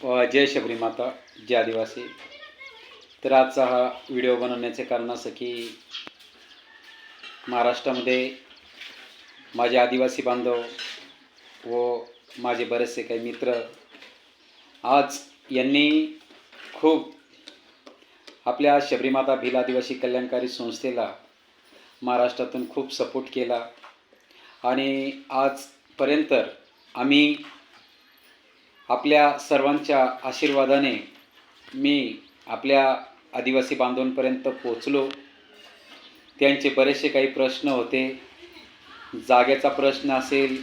जय शबरी माता जय आदिवासी. तर आजचा हा व्हिडिओ बनवण्याचे कारण असं की महाराष्ट्रामध्ये माझे आदिवासी बांधव व माझे बरेचसे काही मित्र आज यांनी खूप आपल्या शबरीमाता भिल आदिवासी कल्याणकारी संस्थेला महाराष्ट्रातून खूप सपोर्ट केला. आणि आजपर्यंत आम्ही आपल्या सर्वांच्या आशीर्वादाने मी आपल्या आदिवासी बांधवांपर्यंत पोचलो त्यांचे बरेचसे काही प्रश्न होते. जागेचा प्रश्न असेल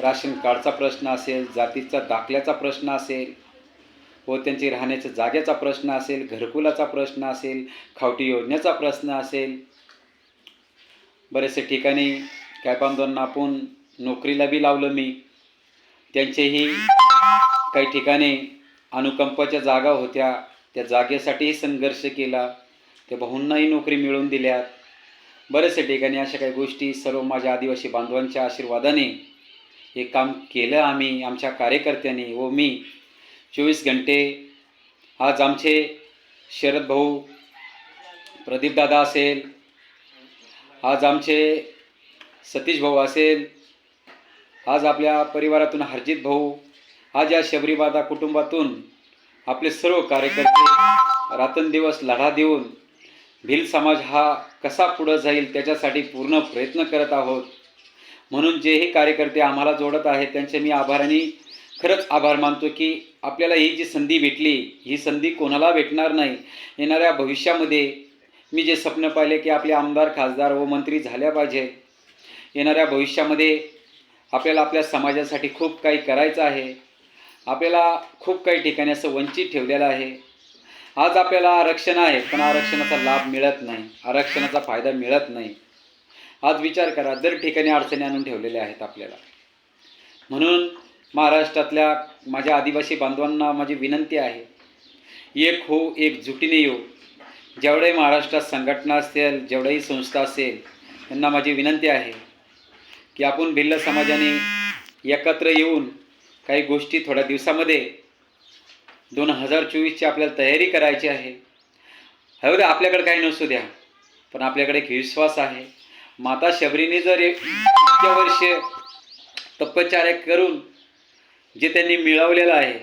राशन कार्डचा प्रश्न असेल जातीचा दाखल्याचा प्रश्न असेल व त्यांची राहण्याच्या जागेचा प्रश्न असेल घरकुलाचा प्रश्न असेल खावटी योजनेचा प्रश्न असेल. बरेचसे ठिकाणी काय बांधवांना आपण नोकरीला बी लावलं मी. त्यांचेही काही ठिकाणी अनुकंपाच्या जागा होत्या. त्या जागेसाठीही संघर्ष केला. त्या भाऊंनाही नोकरी मिळवून दिल्यात. बरेचसे ठिकाणी अशा काही गोष्टी सर्व माझ्या आदिवासी बांधवांच्या आशीर्वादाने हे काम केलं आम्ही आमच्या कार्यकर्त्यांनी व मी. चोवीस घंटे आज आमचे शरद भाऊ प्रदीपदादा असेल आज आमचे सतीश भाऊ असेल आज आपल्या परिवारातून हरजित भाऊ आज या शबरीबादा कुटुंबातून आपले सर्व कार्यकर्ते रात्रंदिवस लढा देऊन भिल समाज हा कसा पुढं जाईल त्याच्यासाठी पूर्ण प्रयत्न करत आहोत. म्हणून जेही कार्यकर्ते आम्हाला जोडत आहेत त्यांचे मी आभाराने खरंच आभार मानतो की आपल्याला ही जी संधी भेटली ही संधी कोणाला भेटणार नाही येणाऱ्या भविष्यामध्ये मी जे स्वप्न पाहिले की आपले आमदार खासदार व मंत्री झाल्या पाहिजे. येणाऱ्या भविष्यामध्ये आपल्याला आपल्या समाजासाठी खूप काही करायचं आहे. आपल्याला खूप काही ठिकाणी असं वंचित ठेवलेलं आहे. आज आपल्याला आरक्षण आहे पण आरक्षणाचा लाभ मिळत नाही. आरक्षणाचा फायदा मिळत नाही. आज विचार करा दर ठिकाणी अडचणी आणून ठेवलेल्या आहेत आपल्याला. म्हणून महाराष्ट्रातल्या माझ्या आदिवासी बांधवांना माझी विनंती आहे एक हो एक जुटीने येऊ. जेवढे महाराष्ट्रात संघटना असेल जेवढ्याही संस्था असेल त्यांना माझी विनंती आहे की आपण भिल्ल समाजाने एकत्र येऊन काही गोष्टी थोड्या दिवसामध्ये दोन हजार चोवीसची आपल्याला तयारी करायची आहे. हवं आपल्याकडे काही नसू द्या पण आपल्याकडे एक विश्वास आहे. माता शबरीने जर एक इतक्या वर्ष तपचार्य करून जे त्यांनी मिळवलेलं आहे